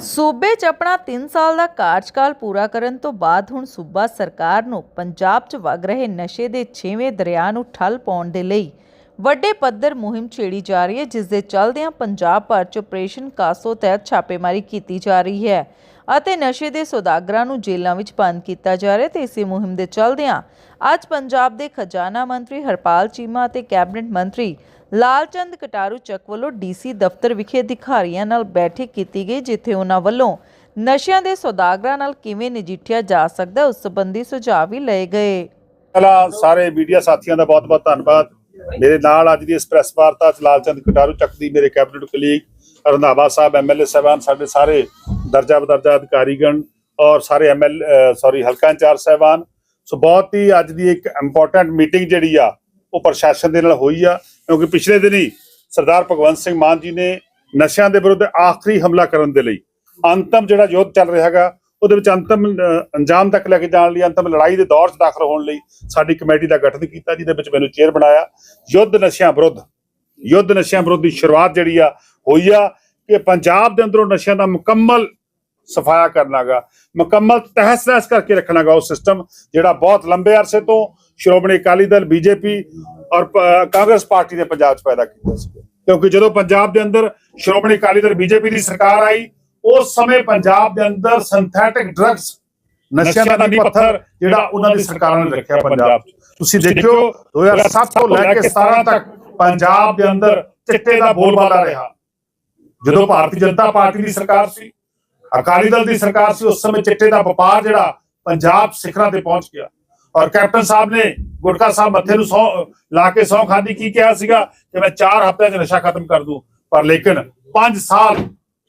ਸੂਬੇ 'ਚ ਆਪਣਾ 3 ਸਾਲ ਦਾ ਕਾਰਜਕਾਲ ਪੂਰਾ ਕਰਨ ਤੋਂ ਬਾਅਦ ਹੁਣ ਸੂਬਾ ਸਰਕਾਰ ਨੂੰ ਪੰਜਾਬ 'ਚ ਵਗ ਰਹੇ ਨਸ਼ੇ ਦੇ 6ਵੇਂ ਦਰਿਆ ਨੂੰ ਠੱਲ ਪਾਉਣ ਦੇ ਲਈ ਵੱਡੇ ਪੱਧਰ ਮੁਹਿੰਮ ਛੇੜੀ ਜਾ ਰਹੀ ਹੈ ਜਿਸ ਦੇ ਚੱਲਦਿਆਂ ਪੰਜਾਬ ਭਰ 'ਚ ਆਪਰੇਸ਼ਨ ਕਾਸੋ ਤਹਿਤ ਛਾਪੇਮਾਰੀ ਕੀਤੀ ਜਾ ਰਹੀ ਹੈ। ਅਤੇ ਨਸ਼ੇ ਦੇ ਸੌਦਾਗਰਾਂ ਨੂੰ ਜੇਲ੍ਹਾਂ ਵਿੱਚ ਬੰਦ ਕੀਤਾ ਜਾ ਰਿਹਾ ਤੇ ਇਸੇ ਮੁਹਿੰਮ ਦੇ ਚੱਲਦਿਆਂ ਅੱਜ ਪੰਜਾਬ ਦੇ ਖਜ਼ਾਨਾ ਮੰਤਰੀ ਹਰਪਾਲ ਚੀਮਾ ਅਤੇ ਕੈਬਨਿਟ ਮੰਤਰੀ ਲਾਲਚੰਦ ਕਟਾਰੂ ਚੱਕ ਵੱਲੋਂ ਡੀਸੀ ਦਫ਼ਤਰ ਵਿਖੇ ਅਧਿਕਾਰੀਆਂ ਨਾਲ ਬੈਠਕ ਕੀਤੀ ਗਈ, ਜਿੱਥੇ ਉਹਨਾਂ ਵੱਲੋਂ ਨਸ਼ਿਆਂ ਦੇ ਸੌਦਾਗਰਾਂ ਨਾਲ ਕਿਵੇਂ ਨਜਿੱਠਿਆ ਜਾ ਸਕਦਾ, ਉਸ ਸੰਬੰਧੀ ਸੁਝਾਅ ਵੀ ਲਏ ਗਏ। ਪਹਿਲਾਂ ਸਾਰੇ ਮੀਡੀਆ ਸਾਥੀਆਂ ਦਾ ਬਹੁਤ-ਬਹੁਤ ਧੰਨਵਾਦ। ਮੇਰੇ ਨਾਲ ਅੱਜ ਦੀ ਇਸ ਪ੍ਰੈਸ ਵਾਰਤਾ ਚ ਲਾਲਚੰਦ ਕਟਾਰੂ ਚੱਕ ਦੀ ਮੇਰੇ cabinet colleague Randhawa Sahib MLA ਸਾਹਿਬਾਨ, ਸਾਡੇ ਸਾਰੇ ਦਰਜਾ ਬਦਰਜਾ ਅਧਿਕਾਰੀਗਣ ਔਰ ਸਾਰੇ ਐਮਐਲ ਸੌਰੀ ਹਲਕਾ ਇੰਚਾਰਜ ਸਾਹਿਬਾਨ। ਸੋ ਬਹੁਤ ਹੀ ਅੱਜ ਦੀ ਇੱਕ ਇੰਪੋਰਟੈਂਟ ਮੀਟਿੰਗ ਜਿਹੜੀ ਆ, ਉਹ ਪ੍ਰਸ਼ਾਸਨ ਦੇ ਨਾਲ ਹੋਈ ਆ, ਕਿਉਂਕਿ ਪਿਛਲੇ ਦਿਨੀ ਸਰਦਾਰ ਭਗਵੰਤ ਸਿੰਘ ਮਾਨ ਜੀ ਨੇ ਨਸ਼ਿਆਂ ਦੇ ਵਿਰੁੱਧ ਆਖਰੀ ਹਮਲਾ ਕਰਨ ਦੇ ਲਈ ਅੰਤਮ ਜਿਹੜਾ ਯੁੱਧ ਚੱਲ ਰਿਹਾ ਹੈਗਾ, ਉਹਦੇ ਵਿੱਚ ਅੰਤਮ ਅੰਜਾਮ ਤੱਕ ਲੈ ਕੇ ਜਾਣ ਲਈ, ਅੰਤਮ ਲੜਾਈ ਦੇ ਦੌਰ 'ਚ ਦਾਖਲ ਹੋਣ ਲਈ ਸਾਡੀ ਕਮੇਟੀ ਦਾ ਗਠਨ ਕੀਤਾ, ਜਿਹਦੇ ਵਿੱਚ ਮੈਨੂੰ ਚੇਅਰ ਬਣਾਇਆ। ਯੁੱਧ ਨਸ਼ਿਆਂ ਵਿਰੁੱਧ, ਯੁੱਧ ਨਸ਼ਿਆਂ ਵਿਰੁੱਧ ਦੀ ਸ਼ੁਰੂਆਤ ਜਿਹੜੀ ਆ, ਹੋਈ ਆ ਕਿ ਪੰਜਾਬ ਦੇ ਅੰਦਰੋਂ ਨਸ਼ਿਆਂ ਦਾ ਮੁਕੰਮਲ ਸਫਾਇਆ ਕਰਨਾਗਾ। ਮੁਕੰਮਲ ਤਹਿਸ ਨਹਿਸ ਕਰਕੇ ਰੱਖਣਾਗਾ ਉਹ ਸਿਸਟਮ ਜਿਹੜਾ ਬਹੁਤ ਲੰਬੇ ਅਰਸੇ ਤੋਂ ਸ਼੍ਰੋਮਣੀ ਅਕਾਲੀ ਦਲ ਬੀਜੇਪੀ ਔਰ ਕਾਂਗਰਸ ਪਾਰਟੀ ਨੇ ਪੰਜਾਬ 'ਚ ਪੈਦਾ ਕੀਤਾ ਸੀ। ਕਿਉਂਕਿ ਜਦੋਂ ਪੰਜਾਬ ਦੇ ਅੰਦਰ ਸ਼੍ਰੋਮਣੀ ਅਕਾਲੀ ਦਲ ਬੀਜੇਪੀ ਦੀ ਸਰਕਾਰ ਆਈ ਉਸ ਸਮੇਂ ਪੰਜਾਬ ਦੇ ਅੰਦਰ ਸਿੰਥੈਟਿਕ ਡਰੱਗਸ ਨਸ਼ਿਆਂ ਦਾ ਪੱਥਰ ਜਿਹੜਾ ਉਹਨਾਂ ਦੀ ਸਰਕਾਰਾਂ ਨੇ ਰੱਖਿਆ ਪੰਜਾਬ 'ਚ। ਤੁਸੀਂ ਦੇਖਿਓ 2007 ਤੋਂ ਲੈ ਕੇ 17 ਤੱਕ ਪੰਜਾਬ ਦੇ ਅੰਦਰ ਚਿੱਟੇ ਦਾ ਬੋਲਬਾਲਾ ਰਿਹਾ। ਜਦੋਂ ਭਾਰਤੀ ਜਨਤਾ ਪਾਰਟੀ ਦੀ ਸਰਕਾਰ ਸੀ ਅਕਾਲੀ ਦਲ ਦੀ ਸਰਕਾਰ ਸੀ, ਉਸ ਸਮੇਂ ਚਿੱਟੇ ਦਾ ਵਪਾਰ ਜਿਹੜਾ ਪੰਜਾਬ ਸਿਖਰਾਂ ਤੇ ਪਹੁੰਚ ਗਿਆ। ਔਰ ਕੈਪਟਨ ਸਾਹਿਬ ਨੇ ਗੁਟਕਾ ਸਾਹਿਬ ਮੱਥੇ ਨੂੰ ਸੌ, ਲਾ ਕੇ ਸੌ ਖਾਦੀ ਕੀ ਕਿਹਾ ਸੀਗਾ ਕਿ ਮੈਂ 4 ਹਫ਼ਤਿਆਂ 'ਚ ਨਸ਼ਾ ਖਤਮ ਕਰ ਦੂੰ। ਪਰ ਲੇਕਿਨ 5 ਸਾਲ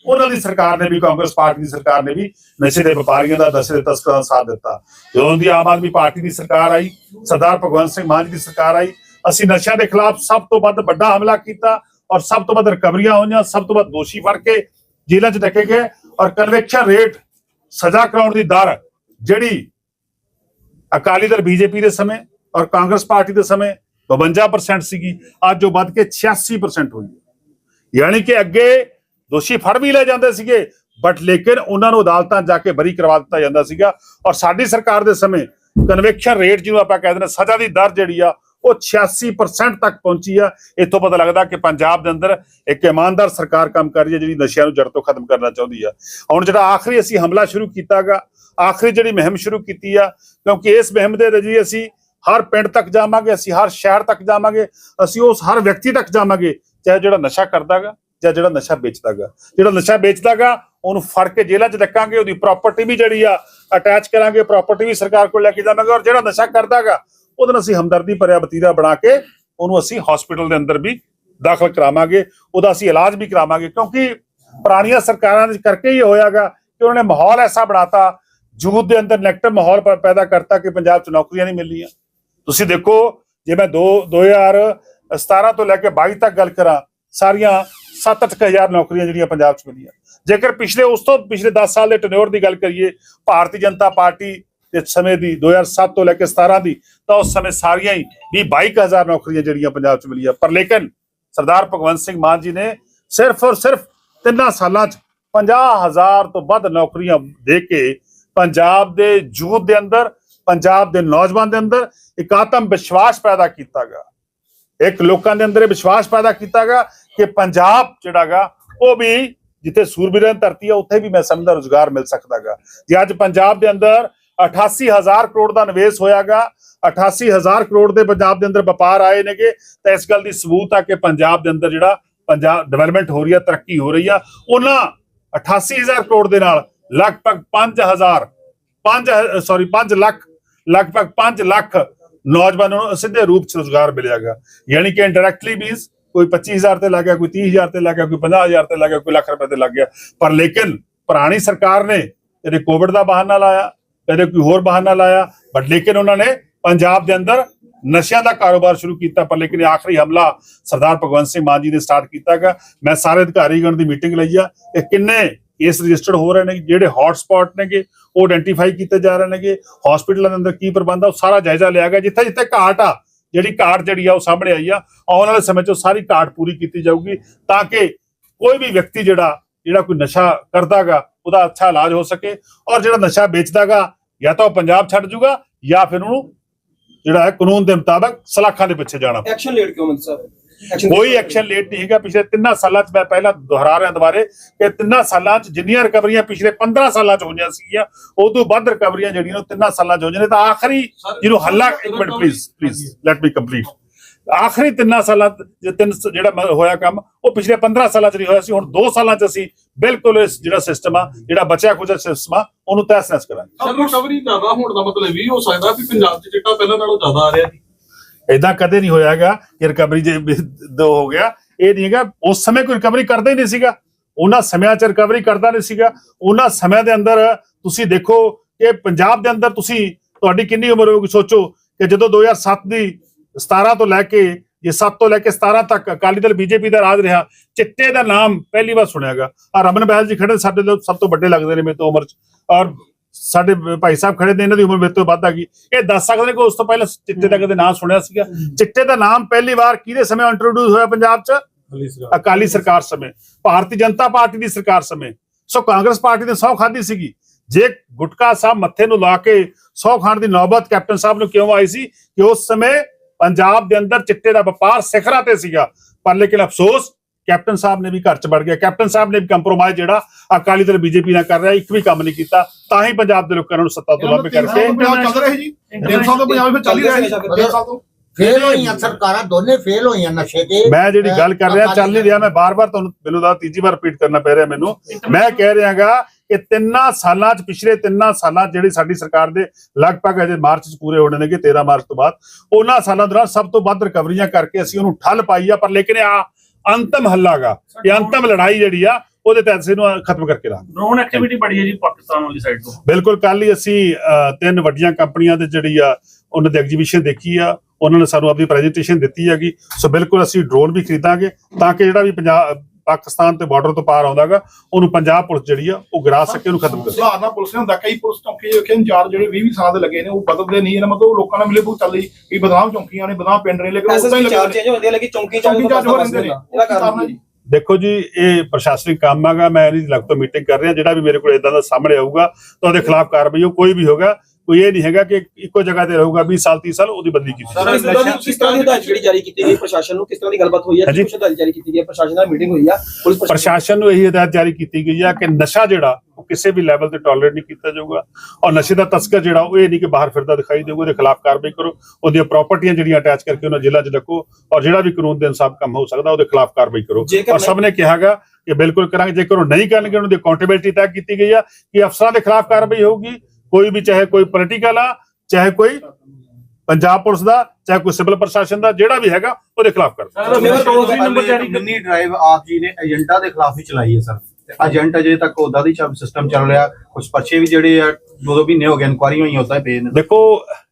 ਉਹਨਾਂ ਦੀ ਸਰਕਾਰ ਨੇ ਵੀ, ਕਾਂਗਰਸ ਪਾਰਟੀ ਦੀ ਸਰਕਾਰ ਨੇ ਵੀ ਨਸ਼ੇ ਦੇ ਵਪਾਰੀਆਂ ਦਾ ਨਸ਼ੇ ਦੇ ਤਸਕਰਾਂ ਦਾ ਸਾਥ ਦਿੱਤਾ। ਜਦੋਂ ਦੀ ਆਮ ਆਦਮੀ ਪਾਰਟੀ ਦੀ ਸਰਕਾਰ ਆਈ, ਸਰਦਾਰ ਭਗਵੰਤ ਸਿੰਘ ਮਾਨ ਜੀ ਦੀ ਸਰਕਾਰ ਆਈ, ਅਸੀਂ ਨਸ਼ਿਆਂ ਦੇ ਖਿਲਾਫ ਸਭ ਤੋਂ ਵੱਧ ਵੱਡਾ ਹਮਲਾ ਕੀਤਾ ਔਰ ਸਭ ਤੋਂ ਵੱਧ ਰਿਕਵਰੀਆਂ ਹੋਈਆਂ, ਸਭ ਤੋਂ ਵੱਧ ਦੋਸ਼ੀ ਫੜ ਕੇ ਜੇਲ੍ਹਾਂ 'ਚ ਡੱਕੇ ਗਏ ਔਰ ਕਨਵੈਕਸ਼ਨ ਰੇਟ ਸਜ਼ਾ ਕਰਾਉਣ ਦੀ ਦਰ ਜਿਹੜੀ ਅਕਾਲੀ ਦਲ ਬੀਜੇਪੀ ਦੇ ਸਮੇਂ ਔਰ ਕਾਂਗਰਸ ਪਾਰਟੀ ਦੇ ਸਮੇਂ 52% ਸੀਗੀ, ਅੱਜ ਉਹ ਵੱਧ ਕੇ 86% ਹੋਈ ਹੈ। ਯਾਨੀ ਕਿ ਅੱਗੇ ਦੋਸ਼ੀ ਫੜ ਵੀ ਲੈ ਜਾਂਦੇ ਸੀਗੇ ਬਟ ਲੇਕਿਨ ਉਹਨਾਂ ਨੂੰ ਅਦਾਲਤਾਂ ਜਾ ਕੇ ਬਰੀ ਕਰਵਾ ਦਿੱਤਾ ਜਾਂਦਾ ਸੀਗਾ। ਔਰ ਸਾਡੀ ਸਰਕਾਰ ਦੇ ਸਮੇਂ ਕਨਵੈਕਸ਼ਨ ਰੇਟ ਜਿਹਨੂੰ ਆਪਾਂ ਕਹਿੰਦੇ ਨੇ ਸਜ਼ਾ ਦੀ ਦਰ ਜਿਹੜੀ ਆ ਉਹ 86% ਤੱਕ ਪਹੁੰਚੀ ਆ। ਇੱਥੋਂ ਪਤਾ ਲੱਗਦਾ ਕਿ ਪੰਜਾਬ ਦੇ ਅੰਦਰ ਇੱਕ ਇਮਾਨਦਾਰ ਸਰਕਾਰ ਕੰਮ ਕਰ ਰਹੀ ਹੈ, ਜਿਹੜੀ ਨਸ਼ਿਆਂ ਨੂੰ ਜੜ ਤੋਂ ਖਤਮ ਕਰਨਾ ਚਾਹੁੰਦੀ ਆ। ਹੁਣ ਜਿਹੜਾ ਆਖਰੀ ਅਸੀਂ ਹਮਲਾ ਸ਼ੁਰੂ ਕੀਤਾਗਾ, ਆਖਰੀ ਜਿਹੜੀ ਮੁਹਿੰਮ ਸ਼ੁਰੂ ਕੀਤੀ ਆ, ਕਿਉਂਕਿ ਇਸ ਮੁਹਿੰਮ ਦੇ ਰਜੀ ਅਸੀਂ ਹਰ ਪਿੰਡ ਤੱਕ ਜਾਵਾਂਗੇ, ਅਸੀਂ ਹਰ ਸ਼ਹਿਰ ਤੱਕ ਜਾਵਾਂਗੇ, ਅਸੀਂ ਉਸ ਹਰ ਵਿਅਕਤੀ ਤੱਕ ਜਾਵਾਂਗੇ, ਚਾਹੇ ਜਿਹੜਾ ਨਸ਼ਾ ਕਰਦਾਗਾ ਜਾਂ ਜਿਹੜਾ ਨਸ਼ਾ ਵੇਚਦਾਗਾ। ਜਿਹੜਾ ਨਸ਼ਾ ਵੇਚਦਾਗਾ, ਉਹਨੂੰ ਫੜ ਕੇ ਜੇਲ੍ਹਾਂ 'ਚ ਰੱਖਾਂਗੇ, ਉਹਦੀ ਪ੍ਰਾਪਰਟੀ ਵੀ ਜਿਹੜੀ ਆ ਅਟੈਚ ਕਰਾਂਗੇ ਪ੍ਰਾਪਰਟੀ ਵੀ ਸਰਕਾਰ ਕੋਲ ਲੈ ਕੇ ਜਾਵਾਂਗੇ, ਔਰ ਜਿਹੜਾ ਨਸ਼ਾ ਕਰਦਾਗਾ ਉਹਦੇ ਨਾਲ ਅਸੀਂ ਹਮਦਰਦੀ ਭਰਿਆ ਵਤੀਰਾ ਬਣਾ ਕੇ ਉਹਨੂੰ ਅਸੀਂ ਹਸਪੀਟਲ ਦੇ ਅੰਦਰ ਵੀ ਦਾਖਲ ਕਰਾਵਾਂਗੇ। ਉਹਦਾ ਅਸੀਂ ਇਲਾਜ ਵੀ ਕਰਾਵਾਂਗੇ ਕਿਉਂਕਿ ਪੁਰਾਣੀਆਂ ਸਰਕਾਰਾਂ ਦੇ ਕਰਕੇ ਹੀ ਹੋਇਆਗਾ ਕਿ ਉਹਨਾਂ ਨੇ ਮਾਹੌਲ ਐਸਾ ਬਣਾਤਾ ਯੂਥ ਦੇ ਅੰਦਰ ਨੈਗੇਟਿਵ ਮਾਹੌਲ ਪ- ਪੈਦਾ ਕਰਤਾ ਕਿ ਪੰਜਾਬ 'ਚ ਨੌਕਰੀਆਂ ਨਹੀਂ ਮਿਲੀਆਂ ਤੁਸੀਂ ਦੇਖੋ, ਜੇ ਮੈਂ 2 2017 ਤੋਂ ਲੈ ਕੇ 22 ਤੱਕ ਗੱਲ ਕਰਾਂ, ਸਾਰੀਆਂ 7-8 ਹਜ਼ਾਰ ਨੌਕਰੀਆਂ ਜਿਹੜੀਆਂ ਪੰਜਾਬ 'ਚ ਮਿਲੀਆਂ। ਜੇਕਰ ਪਿਛਲੇ, ਉਸ ਤੋਂ ਪਿਛਲੇ 10 ਸਾਲ ਦੇ ਟਨਿਓਰ ਦੀ ਗੱਲ ਕਰੀਏ, ਭਾਰਤੀ ਜਨਤਾ ਪਾਰਟੀ ਦੇ ਸਮੇਂ ਦੀ 2007 ਤੋਂ ਲੈ ਕੇ 17 ਦੀ, ਤਾਂ ਉਸ ਸਮੇਂ ਸਾਰੀਆਂ ਹੀ 20 ਹਜ਼ਾਰ ਨੌਕਰੀਆਂ ਜਿਹੜੀਆਂ ਪੰਜਾਬ 'ਚ ਮਿਲੀਆਂ। ਪਰ ਲੇਕਿਨ ਸਰਦਾਰ ਭਗਵੰਤ ਸਿੰਘ ਮਾਨ ਜੀ ਨੇ ਸਿਰਫ ਔਰ ਸਿਰਫ ਤਿੰਨਾਂ ਸਾਲਾਂ 'ਚ 50000 ਤੋਂ ਵੱਧ ਨੌਕਰੀਆਂ ਦੇ ਕੇ ਪੰਜਾਬ ਦੇ ਯੂਥ ਦੇ ਅੰਦਰ, ਪੰਜਾਬ ਦੇ ਨੌਜਵਾਨ ਦੇ ਅੰਦਰ ਇੱਕ ਆਤਮ ਵਿਸ਼ਵਾਸ ਪੈਦਾ ਕੀਤਾ ਗਿਆ ਇੱਕ ਲੋਕਾਂ ਦੇ ਅੰਦਰ ਇਹ ਵਿਸ਼ਵਾਸ ਪੈਦਾ ਕੀਤਾ ਗਿਆ ਕਿ ਪੰਜਾਬ ਜਿਹੜਾਗਾ ਉਹ ਵੀ ਜਿੱਥੇ ਸੂਰਬੀਰਾਂ ਧਰਤੀ ਆ, ਉੱਥੇ ਵੀ ਮੈਂ ਸਮਝਦਾ ਰੋਜ਼ਗਾਰ ਮਿਲ ਸਕਦਾਗਾ ਜੇ ਅੱਜ ਪੰਜਾਬ ਦੇ ਅੰਦਰ 88000 ਕਰੋੜ ਦਾ ਨਿਵੇਸ਼ ਹੋਇਆਗਾ। 88000 ਕਰੋੜ ਦੇ ਪੰਜਾਬ ਦੇ ਅੰਦਰ ਵਪਾਰ ਆਏ ਨੇਗੇ। ਤਾਂ ਇਸ ਗੱਲ ਦੀ ਸਬੂਤ ਆ ਕਿ ਪੰਜਾਬ ਦੇ ਅੰਦਰ ਜਿਹੜਾ ਪੰਜਾਬ ਡਿਵੈਲਪਮੈਂਟ ਹੋ ਰਹੀ ਆ, ਤਰੱਕੀ ਹੋ ਰਹੀ ਆ। ਉਹਨਾਂ 88000 ਕਰੋੜ ਦੇ ਨਾਲ ਲਗਭਗ 5000 5 ਸੌਰੀ 5 ਲੱਖ, ਲਗਭਗ 5 ਲੱਖ ਨੌਜਵਾਨਾਂ ਨੂੰ ਸਿੱਧੇ ਰੂਪ ਚ ਰੋਜ਼ਗਾਰ ਮਿਲਿਆਗਾ। ਯਾਨੀ ਕਿ ਇਨਡਾਇਰੈਕਟਲੀ ਮੀਨਸ ਕੋਈ 25000 ਤੇ ਲੱਗ ਗਿਆ, ਕੋਈ 30000 ਤੇ ਲੱਗ ਗਿਆ, ਕੋਈ 50000 ਤੇ ਲੱਗ ਗਿਆ, ਕੋਈ ਲੱਖ ਰੁਪਏ ਤੇ ਲੱਗ ਗਿਆ। ਪਰ ਲੇਕਿਨ ਪੁਰਾਣੀ ਸਰਕਾਰ ਨੇ, ਇਹਦੇ ਕੋਵਿਡ ਦਾ ਬਹਾਨਾ ਲਾਇਆ। ਕਦੇ ਕੋਈ ਹੋਰ ਬਹਾਨਾ ਲਾਇਆ ਬਟ ਲੇਕਿਨ ਉਹਨਾਂ ਨੇ ਪੰਜਾਬ ਦੇ ਅੰਦਰ ਨਸ਼ਿਆਂ ਦਾ ਕਾਰੋਬਾਰ ਸ਼ੁਰੂ ਕੀਤਾ, ਪਰ ਲੇਕਿਨ ਆਖਰੀ ਹਮਲਾ ਸਰਦਾਰ ਭਗਵੰਤ ਸਿੰਘ ਮਾਨ ਜੀ ਨੇ ਸਟਾਰਟ ਕੀਤਾ ਗਾ ਮੈਂ ਸਾਰੇ ਅਧਿਕਾਰੀਗਣ ਦੀ ਮੀਟਿੰਗ ਲਈ ਆ ਕਿ ਕਿੰਨੇ ਕੇਸ ਰਜਿਸਟਰਡ ਹੋ ਰਹੇ ਨੇ ਜਿਹੜੇ ਹੌਟ ਸਪੌਟ ਨੇਗੇ, ਉਹ ਆਇਡੈਂਟੀਫਾਈ ਕੀਤੇ ਜਾ ਰਹੇ ਨੇਗੇ ਹਸਪੀਟਲਾਂ ਦੇ ਅੰਦਰ ਕੀ ਪ੍ਰਬੰਧ ਆ, ਉਹ ਸਾਰਾ ਜਾਇਜ਼ਾ ਲਿਆ ਗਿਆ। ਜਿੱਥੇ ਜਿੱਥੇ ਘਾਟ ਆ, ਜਿਹੜੀ ਘਾਟ ਜਿਹੜੀ ਆ, ਉਹ ਸਾਹਮਣੇ ਆਈ ਆ। ਆਉਣ ਵਾਲੇ ਸਮੇਂ 'ਚ ਉਹ ਸਾਰੀ ਘਾਟ ਪੂਰੀ ਕੀਤੀ ਜਾਊਗੀ ਤਾਂ ਕਿ ਕੋਈ ਵੀ ਵਿਅਕਤੀ ਜਿਹੜਾ ਜਿਹੜਾ ਕੋਈ ਨਸ਼ਾ ਕਰਦਾਗਾ ਉਹਦਾ ਅੱਛਾ ਇਲਾਜ ਹੋ ਸਕੇ ਔਰ ਜਿਹੜਾ ਨਸ਼ਾ ਵੇਚਦਾਗਾ ਜਾਂ ਤਾਂ ਉਹ ਪੰਜਾਬ ਛੱਡ ਜੂਗਾ ਜਾਂ ਫਿਰ ਉਹਨੂੰ ਜਿਹੜਾ ਹੈ ਕਾਨੂੰਨ ਦੇ ਮੁਤਾਬਕ ਸਲਾਖਾਂ ਦੇ ਪਿੱਛੇ ਜਾਣਾ। ਐਕਸ਼ਨ ਲੇਟ ਕਿਉਂ ਮੰਤਰੀ ਸਾਹਿਬ? ਕੋਈ ਐਕਸ਼ਨ ਲੇਟ ਨਹੀਂ ਹੈਗਾ। ਪਿਛਲੇ ਤਿੰਨਾਂ ਸਾਲਾਂ 'ਚ ਮੈਂ ਪਹਿਲਾਂ ਦੁਹਰਾ ਰਿਹਾ ਦੁਬਾਰੇ ਕਿ ਤਿੰਨਾਂ ਸਾਲਾਂ 'ਚ ਜਿੰਨੀਆਂ ਰਿਕਵਰੀਆਂ ਪਿਛਲੇ 15 ਸਾਲਾਂ 'ਚ ਹੋਈਆਂ ਸੀਗੀਆਂ ਉਹ ਤੋਂ ਵੱਧ ਰਿਕਵਰੀਆਂ ਜਿਹੜੀਆਂ ਉਹ ਤਿੰਨਾਂ ਸਾਲਾਂ 'ਚ ਹੋਈਆਂ ਨੇ। ਤਾਂ ਆਖਰੀ ਜਿਹਨੂੰ ਹੱਲਾ ਇੱਕ minute please please let me complete ਆਖਰੀ ਤਿੰਨਾਂ ਸਾਲਾਂ ਜੇ ਤਿੰਨ ਜਿਹੜਾ ਹੋਇਆ ਕੰਮ ਉਹ ਪਿਛਲੇ 15 ਸਾਲਾਂ 'ਚ ਨਹੀਂ ਹੋਇਆ ਸੀ ਹੁਣ 2 ਸਾਲਾਂ 'ਚ ਅਸੀਂ ਬਿਲਕੁਲ ਇਸ ਜਿਹੜਾ ਸਿਸਟਮ ਆ ਜਿਹੜਾ ਬਚਿਆ ਖੁਚਿਆ ਸਿਸਟਮ ਆ ਉਹਨੂੰ ਤਹਿਸ ਨਹਿਸ ਕਰਾਂਗੇ। ਰਿਕਵਰੀ ਜ਼ਿਆਦਾ ਹੋਣ ਦਾ ਮਤਲਬ ਇਹ ਹੋ ਸਕਦਾ ਵੀ ਪੰਜਾਬ 'ਚ ਚਿੱਟਾ ਪਹਿਲਾਂ ਨਾਲੋਂ ਜ਼ਿਆਦਾ ਆ ਰਿਹਾ ਜੀ ਇਦਾਂ ਕਦੇ ਨਹੀਂ ਹੋਇਆਗਾ ਕਿ ਰਿਕਵਰੀ ਜੇ ਦੋ ਹੋ ਗਿਆ ਇਹ ਨਹੀਂ ਹੈਗਾ ਉਸ ਸਮੇਂ ਕੋਈ ਰਿਕਵਰੀ ਕਰਦਾ ਹੀ ਨਹੀਂ ਸੀਗਾ। ਉਹਨਾਂ ਸਮਿਆਂ 'ਚ ਰਿਕਵਰੀ ਕਰਦਾ ਨਹੀਂ ਸੀਗਾ। ਉਹਨਾਂ ਸਮਿਆਂ ਦੇ ਅੰਦਰ ਤੁਸੀਂ ਦੇਖੋ ਕਿ ਪੰਜਾਬ ਦੇ ਅੰਦਰ ਤੁਸੀਂ ਤੁਹਾਡੀ ਕਿੰਨੀ ਉਮਰ ਹੋਊਗੀ ਸੋਚੋ ਕਿ ਜਦੋਂ 2007 ਦੀ 17 ਤੋਂ ਲੈ ਕੇ ਇਹ 7 ਤੋਂ ਲੈ ਕੇ 17 ਤੱਕ ਅਕਾਲੀ ਦਲ ਬੀਜੇਪੀ ਦਾ ਰਾਜ ਰਿਹਾ ਚਿੱਟੇ ਦਾ ਨਾਮ ਪਹਿਲੀ ਵਾਰ ਸੁਣਿਆਗਾ ਆ ਰਮਨ ਬਹਿਲ ਜੀ ਖੜੇ ਸਾਡੇ ਤੋਂ ਸਭ ਤੋਂ ਵੱਡੇ ਲੱਗਦੇ ਨੇ ਮੇਰੇ ਤੋਂ ਉਮਰ 'ਚ। ਔਰ ਸਾਡੇ ਭਾਈ ਸਾਹਿਬ ਖੜੇ ਨੇ ਇਹਨਾਂ ਦੀ ਉਮਰ ਮੇਰੇ ਤੋਂ ਵੱਧ ਆ ਗਈ ਇਹ ਦੱਸ ਸਕਦੇ ਨੇ ਕਿ ਉਸ ਤੋਂ ਪਹਿਲਾਂ ਚਿੱਟੇ ਦਾ ਕਦੇ ਨਾਂ ਸੁਣਿਆ ਸੀਗਾ? ਚਿੱਟੇ ਦਾ ਨਾਮ ਪਹਿਲੀ ਵਾਰ ਕਿਹਦੇ ਸਮੇਂ ਇੰਟਰੋਡਿਊਸ ਹੋਇਆ ਪੰਜਾਬ 'ਚ? ਅਕਾਲੀ ਸਰਕਾਰ। ਸਮੇਂ। ਭਾਰਤੀ ਜਨਤਾ ਪਾਰਟੀ ਦੀ ਸਰਕਾਰ ਸਮੇਂ। ਸੋ ਕਾਂਗਰਸ ਪਾਰਟੀ ਨੇ ਸੌ ਖਾਦੀ ਸੀਗੀ। ਜੇ ਗੁਟਕਾ ਸਾਹਿਬ ਮੱਥੇ ਨੂੰ ਲਾ ਕੇ ਸੌ ਖਾਣ ਦੀ ਨੌਬਤ ਕੈਪਟਨ ਸਾਹਿਬ ਨੂੰ ਕਿਉਂ ਆਈ ਸੀ? ਕਿ ਉਸ ਸਮੇਂ ਪੰਜਾਬ ਦੇ ਅੰਦਰ ਚਿੱਟੇ ਦਾ ਵਪਾਰ ਸਿਖਰਾਂ ਤੇ ਸੀਗਾ। ਪਰ ਲੇਕਿਨ ਅਫਸੋਸ ਕੈਪਟਨ ਸਾਹਿਬ ਨੇ ਵੀ ਘਰ ਚ ਵੜ ਗਿਆ। ਕੈਪਟਨ ਸਾਹਿਬ ਨੇ ਵੀ ਕੰਪਰੋਮਾਈਜ਼ ਜਿਹੜਾ ਅਕਾਲੀ ਦਲ ਬੀਜੇਪੀ ਨਾਲ ਕਰ ਰਿਹਾ ਇੱਕ ਵੀ ਕੰਮ ਨਹੀਂ ਕੀਤਾ। ਤਾਂ ਹੀ ਪੰਜਾਬ ਦੇ ਲੋਕਾਂ ਨੂੰ ਸੱਤਾ ਤੋਂ ਲੱਭ ਕਰਕੇ ਪੰਜਾਬ ਚੱਲ ਰਿਹਾ ਜੀ। ਤਿੰਨ ਸਾਲ ਤੋਂ ਪੰਜਾਬ ਵਿੱਚ ਚੱਲ ਹੀ ਰਿਹਾ ਜੀ। ਤਿੰਨ ਸਾਲ ਤੋਂ ਫੇਲ ਹੋਈਆਂ ਸਰਕਾਰਾਂ ਦੋਨੇ ਫੇਲ ਹੋਈਆਂ ਨਸ਼ੇ ਤੇ। ਮੈਂ ਜਿਹੜੀ ਗੱਲ ਕਰ ਰਿਹਾ ਚੱਲ ਨਹੀਂ ਰਿਹਾ ਮੈਂ ਬਾਰ-ਬਾਰ ਤੁਹਾਨੂੰ ਮੈਨੂੰ ਦਾ ਤੀਜੀ ਵਾਰ ਰਿਪੀਟ ਕਰਨਾ ਪੈ ਰਿਹਾ ਮੈਨੂੰ। ਮੈਂ ਕਹਿ ਰਿਹਾਗਾ ਕਿ ਤਿੰਨਾਂ ਸਾਲਾਂ 'ਚ ਪਿਛਲੇ ਤਿੰਨਾਂ ਸਾਲਾਂ ਜਿਹੜੀ ਸਾਡੀ ਸਰਕਾਰ ਦੇ ਲਗਭਗ ਅਜੇ ਮਾਰਚ 'ਚ ਪੂਰੇ ਹੋਣੇ ਨੇਗੇ 13 ਮਾਰਚ ਤੋਂ ਬਾਅਦ ਉਹਨਾਂ ਸਾਲਾਂ ਦੌਰਾਨ ਸਭ ਤੋਂ ਵੱਧ ਰਿਕਵਰੀਆਂ ਕਰਕੇ ਅਸੀਂ ਉਹਨੂੰ ਠੱਲ ਪਾਈ ਆ ਪਰ ਲੇਕਿਨ ਆ ਅੰਤਮ ਹੱਲਾਗਾ ਇਹ ਅੰਤਮ ਲੜਾਈ ਜਿਹੜੀ ਆ ਉਹਦੇ ਤਹਿਤ ਅਸੀਂ ਇਹਨੂੰ ਖਤਮ ਕਰਕੇ ਰਹਾਂਗੇ ਡਰੋਨ ਐਕਟੀਵਿਟੀ ਬੜੀ ਹੈ ਜੀ ਪਾਕਿਸਤਾਨ ਵਾਲੀ ਸਾਈਡ ਤੋਂ। ਬਿਲਕੁਲ ਕੱਲ ਹੀ ਅਸੀਂ ਤਿੰਨ ਵੱਡੀਆਂ ਕੰਪਨੀਆਂ ਦੇ ਜਿਹੜੀ ਆ ਉਹਨਾਂ ਦੀ ਐਗਜੀਬਿਸ਼ਨ ਦੇਖੀ ਆ ਉਹਨਾਂ ਨੇ ਸਾਨੂੰ ਆਪਣੀ ਪ੍ਰੈਜੈਂਟੇਸ਼ਨ ਦਿੱਤੀ ਹੈਗੀ। ਸੋ ਬਿਲਕੁਲ ਅਸੀਂ ਡਰੋਨ ਵੀ ਖਰੀਦਾਂਗੇ ਤਾਂ ਕਿ ਜਿਹੜਾ ਵੀ ਪੰਜਾਬ ਪਾਕਿਸਤਾਨ ਤੇ ਬਾਰਡਰ ਤੋਂ ਪਾਰ ਆਉਂਦਾਗਾ ਉਹਨੂੰ ਪੰਜਾਬ ਪੁਲਿਸ ਜਿਹੜੀ ਆ ਉਹ ਗਿਰਾ ਸਕੇ ਉਹਨੂੰ ਖਤਮ ਕਰ। ਸੁਧਾਰਨਾ ਪੁਲਿਸ ਨੇ ਹੁੰਦਾ ਕਈ ਪੁਲਿਸ ਚੌਂਕੀ ਦੇਖੇ ਇੰਚਾਰਜ ਜਿਹੜੇ 20 20 ਸਾਲ ਦੇ ਲੱਗੇ ਨੇ ਉਹ ਬਦਲਦੇ ਨਹੀਂ ਇਹਨਾਂ ਮਤਲਬ ਲੋਕਾਂ ਨਾਲ ਮਿਲੇ ਭੁਗਤ ਚੱਲ ਰਹੀ ਵੀ ਬਦਨਾਮ ਚੌਂਕੀਆਂ ਨੇ ਬਦਨਾਮ ਪਿੰਡ ਨੇ ਲੇਕਿਨ ਉਹ ਉਦਾਂ ਹੀ ਲੱਗੇ ਚਾਰਜ ਚੇਂਜ ਹੁੰਦੇ ਲੇਕਿਨ ਚੌਂਕੀ ਚੌਂਕੀ ਚਾਰਜ ਚਾਰਜ ਹੋ ਰਹਿੰਦੇ ਨੇ ਇਹਦਾ ਕਾਰਨ ਜੀ। ਦੇਖੋ ਜੀ ਇਹ ਪ੍ਰਸ਼ਾਸਨਿਕ ਕੰਮ ਹੈਗਾ ਮੈਂ ਇਹਦੀ ਲਗ ਤੋਂ ਮੀਟਿੰਗ ਕਰ ਰਿਹਾ ਜਿਹੜਾ ਵੀ ਮੇਰੇ ਕੋਲ ਇਦਾਂ ਦਾ ਸਾਹਮਣੇ ਆਊਗਾ ਤਾਂ ਉਹਦੇ ਖਿਲਾਫ ਕਾਰਵਾਈ ਹੋ ਕੋਈ ਵੀ ਹੋਗਾ ਕੋਈ ਇਹ ਨਹੀਂ ਹੈਗਾ ਕਿ ਇੱਕੋ ਜਗ੍ਹਾ ਤੇ ਰਹੂਗਾ 20 ਸਾਲ 30 ਸਾਲ ਉਹਦੀ ਬਦਲੀ ਕੀਤੀ ਸਰ। ਇਸ ਤਰ੍ਹਾਂ ਦੀ ਕਿਸ ਤਰ੍ਹਾਂ ਦੀ ਹਦਾਇਤ ਜਿਹੜੀ ਜਾਰੀ ਕੀਤੀ ਗਈ ਪ੍ਰਸ਼ਾਸਨ ਨੂੰ ਕਿਸ ਤਰ੍ਹਾਂ ਦੀ ਗੱਲਬਾਤ ਹੋਈ ਹੈ। ਕੁਝ ਹਦਾਇਤ ਜਾਰੀ ਕੀਤੀ ਗਈ ਹੈ ਪ੍ਰਸ਼ਾਸਨ ਨਾਲ ਮੀਟਿੰਗ ਹੋਈ ਆ ਪੁਲਿਸ ਪ੍ਰਸ਼ਾਸਨ ਨੂੰ ਇਹੀ ਹਦਾਇਤ ਜਾਰੀ ਕੀਤੀ ਗਈ ਹੈ ਕਿ ਨਸ਼ਾ ਜਿਹੜਾ ਉਹ ਕਿਸੇ ਵੀ ਲੈਵਲ ਤੇ ਟੋਲਰੇਟ ਨਹੀਂ ਕੀਤਾ ਜਾਊਗਾ ਔਰ ਨਸ਼ੇ ਦਾ ਤਸਕਰ ਜਿਹੜਾ ਉਹ ਇਹ ਨਹੀਂ ਕਿ ਬਾਹਰ ਫਿਰਦਾ ਦਿਖਾਈ ਦੇਊਗਾ ਉਹਦੇ ਖਿਲਾਫ ਕਾਰਵਾਈ ਕਰੋ ਉਹਦੀਆਂ ਪ੍ਰਾਪਰਟੀਆਂ ਜਿਹੜੀਆਂ ਅਟੈਚ ਕਰਕੇ ਉਹਨਾਂ ਜ਼ਿਲ੍ਹਾ 'ਚ ਰੱਖੋ ਔਰ ਜਿਹੜਾ ਵੀ ਕਾਨੂੰਨ ਦੇ ਅਨੁਸਾਰ ਕੰਮ ਹੋ ਸਕਦਾ ਉਹਦੇ ਖਿਲਾਫ ਕਾਰਵਾਈ ਕਰੋ ਔਰ ਸਭ ਨੇ ਕਿਹਾਗਾ ਕਿ ਬਿਲਕੁਲ ਕਰਾਂਗੇ ਜੇਕਰ ਉਹ ਨਹੀਂ ਕਰਨਗੇ ਉਹਨਾਂ ਦੀ ਅਕਾਊਂਟੇਬਿਲਟੀ ਤੈਅ ਕੀਤੀ ਗਈ ਆ ਕਿ ਅਫਸਰਾਂ ਦੇ ਖਿਲਾਫ ਕਾਰਵਾਈ ਹੋਊਗੀ ਕੋਈ ਵੀ ਚਾਹੇ ਕੋਈ ਪੋਲੀਟੀਕਲ ਆ ਚਾਹੇ ਕੋਈ ਪੰਜਾਬ ਪੁਲਿਸ ਦਾ ਚਾਹੇ ਕੋਈ ਸਿਵਲ ਪ੍ਰਸ਼ਾਸਨ ਦਾ ਜਿਹੜਾ ਵੀ ਹੈਗਾ ਉਹਦੇ ਖਿਲਾਫ ਕਰ ਸਰ ਮੇਰਾ ਟੋਲ ਫ੍ਰੀ ਨੰਬਰ ਜਾਰੀ ਕਰ ਮਿੰਨੀ ਡਰਾਈਵ ਆਪ ਜੀ ਨੇ ਏਜੰਟਾਂ ਦੇ ਖਿਲਾਫ ਹੀ ਚਲਾਈ ਹੈ ਸਰ। ਏਜੰਟ ਅਜੇ ਤੱਕ ਉਹਦਾ ਦੀ ਸਿਸਟਮ ਚੱਲ ਰਿਹਾ ਕੁਝ ਪਰਚੇ ਵੀ ਜਿਹੜੇ ਆ ਦੋ ਦੋ ਮਹੀਨੇ ਹੋ ਗਏ ਇਨਕੁਆਰੀ ਹੋਈ ਉਦਾਂ ਹੀ ਪਏ ਨੇ। ਦੇਖੋ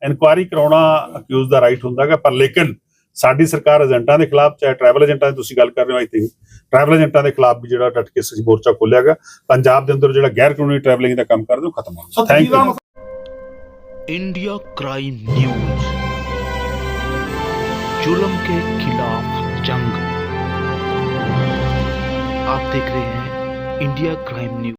ਇਨਕੁਆਇਰੀ ਕਰਾਉਣਾ ਅਕਿਊਜ਼ ਦਾ ਰਾਈਟ ਹੁੰਦਾਗਾ ਪਰ ਲੇਕਿਨ ਸਾਡੀ ਸਰਕਾਰ ਏਜੰਟਾਂ ਦੇ ਖਿਲਾਫ ਚਾਹੇ ਟਰੈਵਲ ਏਜੰਟਾਂ ਦੀ ਤੁਸੀਂ ਗੱਲ ਕਰ ਰਹੇ ਹੋ ਆਈ ਥਿੰਕ ਟਰੈਵਲ ਏਜੰਟਾਂ ਦੇ ਖਿਲਾਫ ਵੀ ਜਿਹੜਾ ਡਟ ਕੇ ਅਸੀਂ ਮੋਰਚਾ ਖੋਲਿਆਗਾ ਪੰਜਾਬ ਦੇ ਅੰਦਰ ਜਿਹੜਾ ਗੈਰ ਕਾਨੂੰਨੀ ਟਰੈਵਲਿੰਗ ਦਾ ਕੰਮ ਕਰਦੇ ਉਹ ਖਤਮ ਹੋਣਾ thank you India crime news जुल्म के खिलाफ जंग आप देख रहे हैं इंडिया क्राइम न्यूज